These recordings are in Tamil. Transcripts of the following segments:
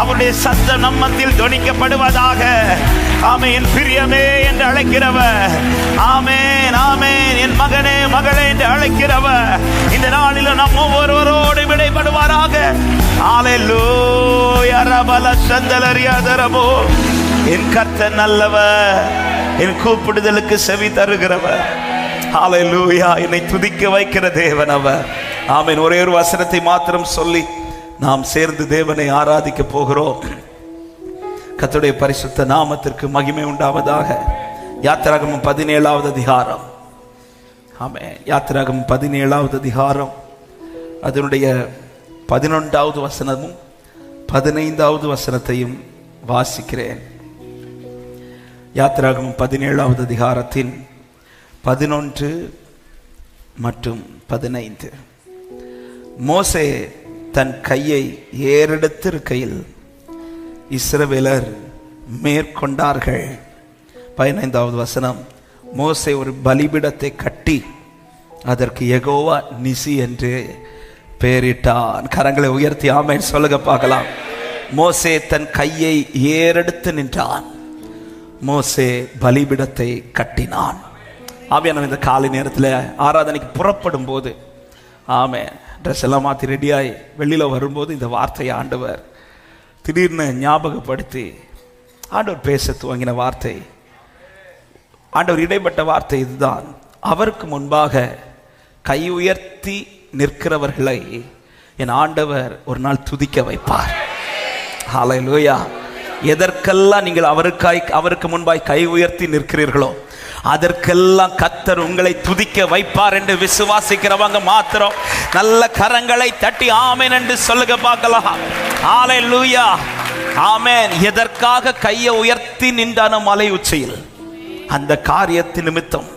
அவருடைய சத்தம் நம்மத்தில் துணிக்கப்படுவதாக. ஆமே என் பிரியமே என்று அழைக்கிறவர். ஆமேன் ஆமேன் என் மகனே மகளே என்று அழைக்கிறவர். இந்த நாளில் நம்ம ஒருவரோடு விடைபடுவாராக. ஆலையிலூயா ரபல சந்தலரியாதரமோ என் கர்த்த நல்லவர். என் கூப்பிடுதலுக்கு செவி தருகிறவர். லூயா என்னை துதிக்க வைக்கிற தேவன் அவர். ஆமேன் ஒரே ஒரு வசனத்தை மாத்திரம் சொல்லி நாம் சேர்ந்து தேவனை ஆராதிக்க போகிறோம். கத்துடைய பரிசுத்த நாமத்திற்கு மகிமை உண்டாவதாக. யாத்திராகமம் பதினேழாவது அதிகாரம். ஆமே யாத்திராகம் பதினேழாவது அதிகாரம். அதனுடைய பதினொன்றாவது வசனமும் பதினைந்தாவது வசனத்தையும் வாசிக்கிறேன். யாத்திராகம் பதினேழாவது அதிகாரத்தின் பதினொன்று மற்றும் பதினைந்து. மோசே தன் கையை ஏறெடுத்திருக்கையில் இஸ்ரவேலர் மேற்கொண்டார்கள். பதினைந்தாவது வசனம் மோசே ஒரு பலிபிடத்தை கட்டி அதற்கு எகோவா நிசி என்று பெயரிட்டான். கரங்களை உயர்த்தி ஆமைன்னு சொல்லுங்க பார்க்கலாம். மோசே தன் கையை ஏறெடுத்து நின்றான். மோசே பலிபிடத்தை கட்டினான். ஆமையான இந்த காலை நேரத்தில் ஆராதனைக்கு புறப்படும் போது ஆமே ட்ரெஸ் எல்லாம் மாற்றி ரெடியாகி வெளியில் வரும்போது இந்த வார்த்தையை ஆண்டவர் திடீர்னு ஞாபகப்படுத்தி ஆண்டவர் பேச துவங்கின வார்த்தை. ஆண்டவர் இடைப்பட்ட வார்த்தை இதுதான். அவருக்கு முன்பாக கை உயர்த்தி நிற்கிறவர்களை என் ஆண்டவர் ஒரு நாள் துதிக்க வைப்பார். ஹalleluya எதற்கெல்லாம் நீங்கள் அவருக்காய் அவருக்கு முன்பாய் கை உயர்த்தி நிற்கிறீர்களோ அதற்கெல்லாம் கத்தர் உங்களை துதிக்க வைப்பார் என்று விசுவாசிக்கிறவங்க மாத்திரம். நல்ல கரங்களை தட்டி ஆமேன் என்று சொல்லுங்க பார்க்கலாம். லூயா ஆமை எதற்காக கையை உயர்த்தி நின்றான மலை உச்சியில். அந்த காரியத்தின் நிமித்தம்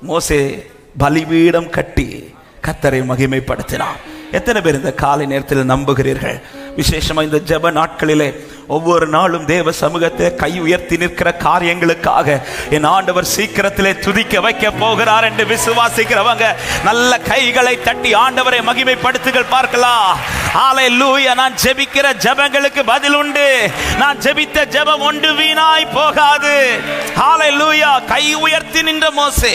மோசே பலிபீடம் கட்டி கத்தரை மகிமைப்படுத்தினான் எத்தனை பேர் இந்த காலை நேரத்தில் நம்புகிறீர்கள்? விசேஷமாக இந்த ஜெப நாட்களிலே ஒவ்வொரு நாளும் தேவ சமூகத்தை கை உயர்த்தி நிற்கிற காரியங்களுக்காக என் ஆண்டவர் சீக்கிரத்திலே துதிக்க வைக்க போகிறார் என்று விசுவாசிக்கிறவங்க நல்ல கைகளை தட்டி ஆண்டவரை மகிமைப்படுத்துகள் பார்க்கலாம். ஆலை லூயா நான் ஜெபிக்கிற ஜெபங்களுக்கு பதில் உண்டு. நான் ஜெபித்த ஜெபம் ஒன்று வீணாய் போகாது. ஆலை லூயா கை உயர்த்தி நின்ற மோசே.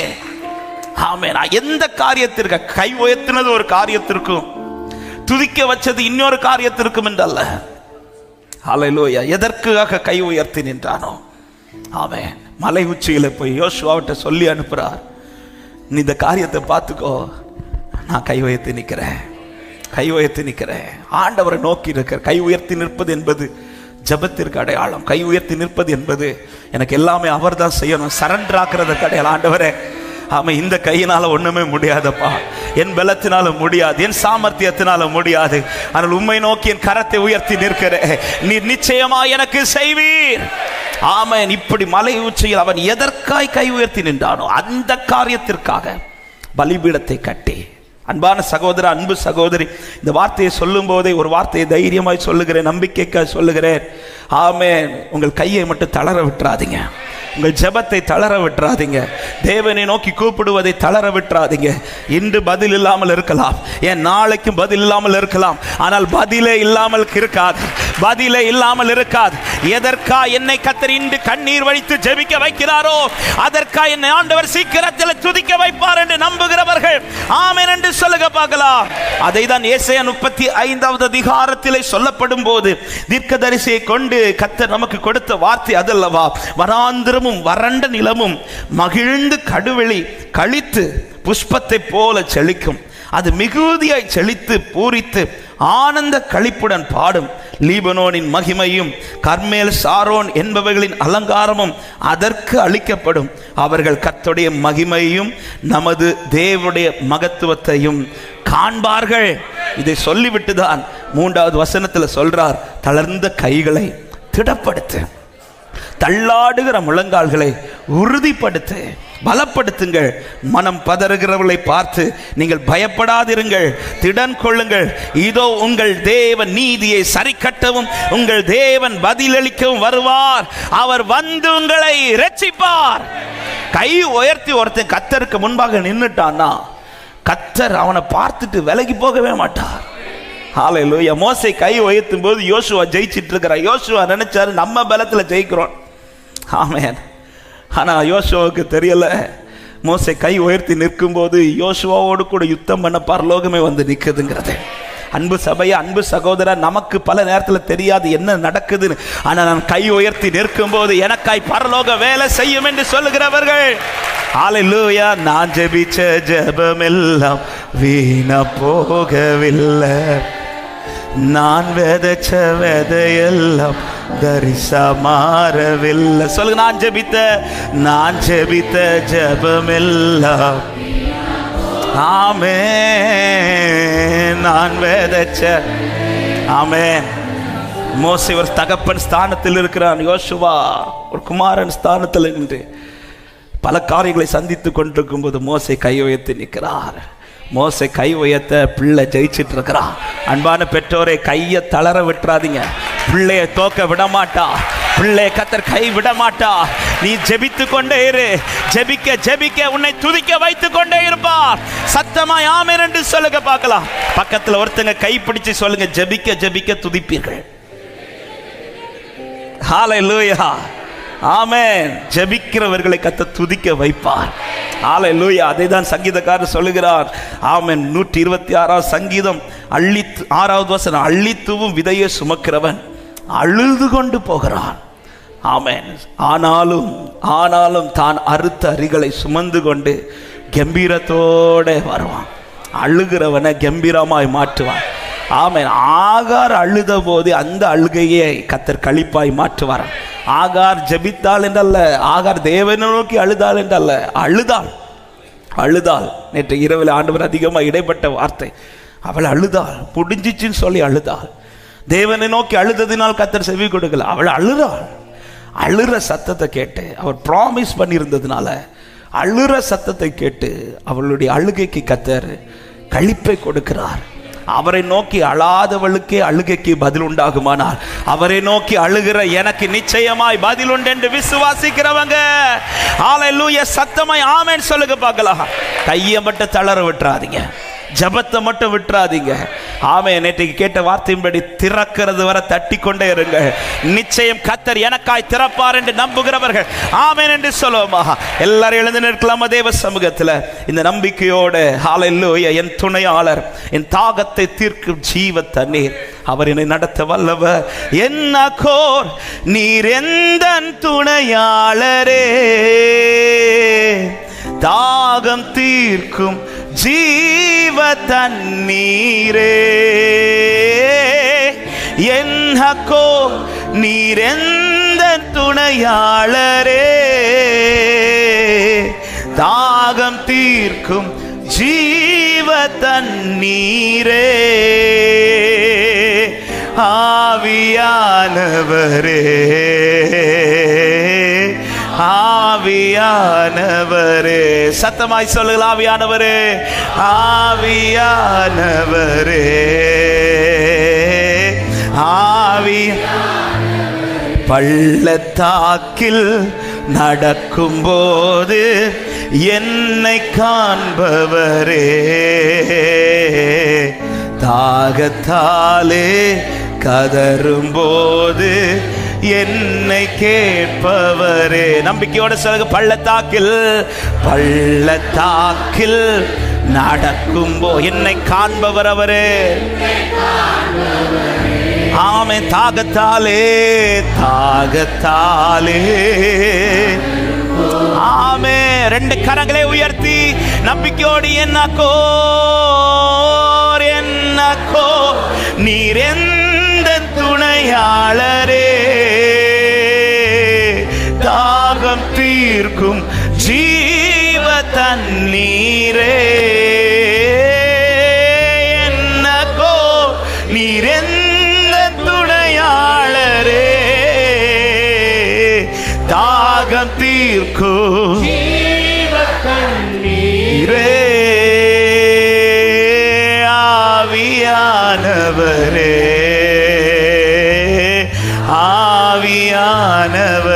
ஆமே நான் எந்த காரியத்திற்கு கை உயர்த்தினது ஒரு காரியத்திற்கும் துதிக்க வச்சது இன்னொரு காரியத்திற்கும் என்றல்ல அலையிலோயா எதற்காக கை உயர்த்தி நின்றானோ? அவன் மலை உச்சியில் போய் யோசுவாவிட்ட சொல்லி அனுப்புகிறார் நீ இந்த காரியத்தை பார்த்துக்கோ. நான் கை உயர்த்தி நிற்கிறேன். கை உயர்த்தி நிற்கிறேன். ஆண்டவரை நோக்கி இருக்கிற கை உயர்த்தி நிற்பது என்பது ஜெபத்திற்கு அடையாளம். கை உயர்த்தி நிற்பது என்பது எனக்கு எல்லாமே அவர் தான் செய்யணும். சரண்டர் ஆக்குறதற்கு அடையாளம். ஆண்டவரை ஆமா இந்த கையினால ஒண்ணுமே முடியாதப்பா. என் பலத்தினால முடியாது என் சாமர்த்தியத்தினால முடியாது. ஆனால் உண்மை நோக்கி என் கரத்தை உயர்த்தி நிற்கிறேன். நீர் நிச்சயமா எனக்கு செய்வீர். ஆமன். இப்படி மலை உச்சியில் அவன் எதற்காய் கை உயர்த்தி நின்றானோ அந்த காரியத்திற்காக பலிபீடத்தை கட்டி அன்பான சகோதர அன்பு சகோதரி இந்த வார்த்தையை சொல்லும் போதே ஒரு வார்த்தையை தைரியமாய் சொல்லுகிறேன் நம்பிக்கைக்காக சொல்லுகிறேன். ஆமே உங்கள் கையை மட்டும் தளர விட்டுறாதீங்க. உங்கள் ஜெபத்தை தளர விட்டுறாதீங்க. தேவனை நோக்கி கூப்பிடுவதை தளர விட்டுறாதீங்க. இன்று பதில் இல்லாமல் இருக்கலாம். ஏன் நாளைக்கும் பதில் இல்லாமல் இருக்கலாம். ஆனால் பதிலே இல்லாமல் இருக்காது. பதிலே இல்லாமல் இருக்காது. எதற்கா என்னை கத்தர் இன்று கண்ணீர் வழித்து ஜெபிக்க வைக்கிறாரோ அதற்கா என்னை ஆண்டவர் சீக்கிரத்தில் துதிக்க வைப்பார் என்று நம்புகிறவர்கள். ஆமேன் என்று சொல்லுக பார்க்கலாம். அதை தான் ஏசையா முப்பத்தி ஐந்தாவது அதிகாரத்திலே சொல்லப்படும் போது தீர்க்கதரிசியை கொண்டு கத்தர் நமக்கு கொடுத்த வார்த்தை அதல்லவா? வராந்திரமும் வறண்ட நிலமும் மகிழ்ந்து கடுவெளி கழித்து புஷ்பத்தை போல செழிக்கும். அது மிகுதியாய் செழித்து பூரித்து ஆனந்த களிப்புடன் பாடும். லீபனோனின் மகிமையும் கர்மேல் சாரோன் என்பவர்களின் அலங்காரமும் அதற்கு அளிக்கப்படும். அவர்கள் கத்துடைய மகிமையும் நமது தேவனுடைய மகத்துவத்தையும் காண்பார்கள். இதை சொல்லிவிட்டுதான் மூன்றாவது வசனத்தில் சொல்றார் தளர்ந்த கைகளை திடப்படுத்து தள்ளாடுகிற முழங்கால்களை உறுதிப்படுத்து. பலப்படுத்துங்கள். மனம் பதறுகிறவர்களை பார்த்து நீங்கள் பயப்படாதிருங்கள். திடன் கொள்ளுங்கள். இதோ உங்கள் தேவன் நீதியை சரி கட்டவும் உங்கள் தேவன் பதிலளிக்கவும் வருவார். அவர் வந்து உங்களை ரட்சிப்பார் கை உயர்த்தி ஒருத்தன் கத்தருக்கு முன்பாக நின்றுட்டான்னா கத்தர் அவனை பார்த்துட்டு விலகி போகவே மாட்டார். ஹalleluya மோசை கை உயர்த்தும் போது யோசுவா ஜெயிச்சிட்டு இருக்கிறார். யோசுவா நினைச்சாரு நம்ம பலத்தில் ஜெயிக்கிறோம். ஆமென் ஆனால் யோசுவாவுக்கு தெரியலை. மோசை கை உயர்த்தி நிற்கும்போது யோசுவாவோடு கூட யுத்தம் பண்ண பரலோகமே வந்து நிற்குதுங்கிறது அன்பு சபைய அன்பு சகோதரா நமக்கு பல நேரத்தில் தெரியாது என்ன நடக்குதுன்னு. ஆனால் நான் கை உயர்த்தி நிற்கும் போது எனக்காய் பரலோக வேலை செய்யும் என்று சொல்லுகிறவர்கள் ஹalleluya நான் ஜெபிச்ச ஜெபமெல்லாம் வீணா போகவில்லை. நான் விதைச்ச விதையெல்லாம் தரிசமாறவில்லை. சொல்லுங்க நான் ஜெபித்த நான் ஜெபித்த ஜெபமெல்லாம். ஆமே நான் வேதச்ச. ஆமே மோசை ஒரு தகப்பன் ஸ்தானத்தில் இருக்கிறான். யோசுவா ஒரு குமாரன் ஸ்தானத்தில் நின்று பல காரியங்களை சந்தித்து கொண்டிருக்கும் போது மோசை கை உயர்த்தி நிற்கிறார். மோசை கை உயர்த்த பிள்ளை ஜெயிச்சிட்டு இருக்கிறான். அன்பான பெற்றோரை கையை தளர விட்டுறாதீங்க. பிள்ளைய தோக்க விட மாட்டா பிள்ளைய கத்தர் கை விட மாட்டா நீ ஜெபித்து கொண்டே இரு. ஜெபிக்க ஜெபிக்க உன்னை துதிக்க வைத்து கொண்டே இருப்பார். சத்தமா யாமேன் என்று சொல்லுங்க பார்க்கலாம். பக்கத்துல ஒருத்தங்க கை பிடிச்சு சொல்லுங்க ஜெபிக்க ஜெபிக்க துதிப்பீர்கள். ஹalleluya ஆமென். ஜெபிக்கிறவர்களை கத்த துதிக்க வைப்பார். லூயா அதை தான் சங்கீதக்காரர் சொல்லுகிறார். ஆமேன். நூற்றி இருபத்தி ஆறாவது சங்கீதம். அள்ளி ஆறாவது வசனம். அள்ளித்துவும் விதையை சுமக்கிறவன். அழுது கொண்டு போகிறான். ஆமேன். ஆனாலும் ஆனாலும் தான் அறுத்த அரிகளை சுமந்து கொண்டு கம்பீரத்தோட வருவான். அழுகிறவனை கம்பீரமாய் மாற்றுவான். ஆமேன். ஆகார் அழுத போது அந்த அழுகையை கத்தர் களிப்பாய் மாற்றுவார். ஆகார் ஜெபித்தாள் என்றல்ல ஆகார் தேவனை நோக்கி அழுதாள் என்றல்ல அழுதாள் அழுதாள் நேற்று இரவில் ஆண்டவர் அதிகமாக இடைப்பட்ட வார்த்தை. அவள் அழுதாள் முடிஞ்சிச்சின்னு சொல்லி அழுதாள் தேவனை நோக்கி அழுததினால் கத்தர் செவி கொடுக்கல. அவள் அழுறாள். அழுற சத்தத்தை கேட்டு அவர் ப்ராமிஸ் பண்ணியிருந்ததுனால அழுற சத்தத்தை கேட்டு அவளுடைய அழுகைக்கு கத்தர் களிப்பை கொடுக்கிறார். அவரை நோக்கி அழாதவளுக்கே அழுகைக்கு பதில் உண்டாகுமானால் அவரை நோக்கி அழுகிற எனக்கு நிச்சயமாய் பதில் உண்டு என்று விசுவாசிக்கிறவங்க. ஹalleluya சத்தமாய் ஆமேன்னு சொல்லுங்க பார்க்கலாம். கையை மட்டும் தளர விட்டுறாதீங்க. ஜபத்தை மட்டும் விட்டுறாதீங்க. ஆமே நேற்றைக்கு கேட்ட வார்த்தையின்படி திறக்கிறது வரை தட்டி கொண்டே இருங்க. நிச்சயம் கத்தர் எனக்காய் திறப்பார் என்று நம்புகிறவர்கள். ஆமேன் என்று சொல்லுவோமா. எல்லாரும் எழுந்து நிற்கலாமா. தேவ சமூகத்தில் இந்த நம்பிக்கையோடு ஹalleluya என் துணையாளர் என் தாகத்தை தீர்க்கும் ஜீவ தண்ணீர். அவர் என்னை நடத்த வல்லவர் என்ன கோர் நீர் எந்த துணையாளரே. தாகம் தீர்க்கும் ஜீ ஜீவ தண்ணீரே என் ஹக்கோ நீரெந்த துணையாளரே தாகம் தீர்க்கும் ஜீவ தண்ணீரே ஆவியானவரே ஆவியானவரே. சத்தமாய் சொல்லுங்கள் ஆவியானவரே. ஆவியானவரே. ஆவி பள்ளத்தாக்கில் நடக்கும்போது என்னை காண்பவரே. தாகத்தாலே கதறும்போது என்னை கேட்பவரே. நம்பிக்கையோட சொல்லுங்க பள்ளத்தாக்கில் பள்ளத்தாக்கில் நடக்கும்போ. என்னை காண்பவர் அவரே. ஆமை தாகத்தாலே தாகத்தாலே. ஆமே ரெண்டு கரங்களை உயர்த்தி நம்பிக்கையோடு என்னக்கோ என்னக்கோ நீர் என்ன துணையாளரே தாகம் தீர்க்கும் ஜீவ தண்ணீரே. என்னக்கோ நீர் எந்த துணையாளரே. தாகம் தீர்க்கும் ஆவியானவரே. ஆவியானவரே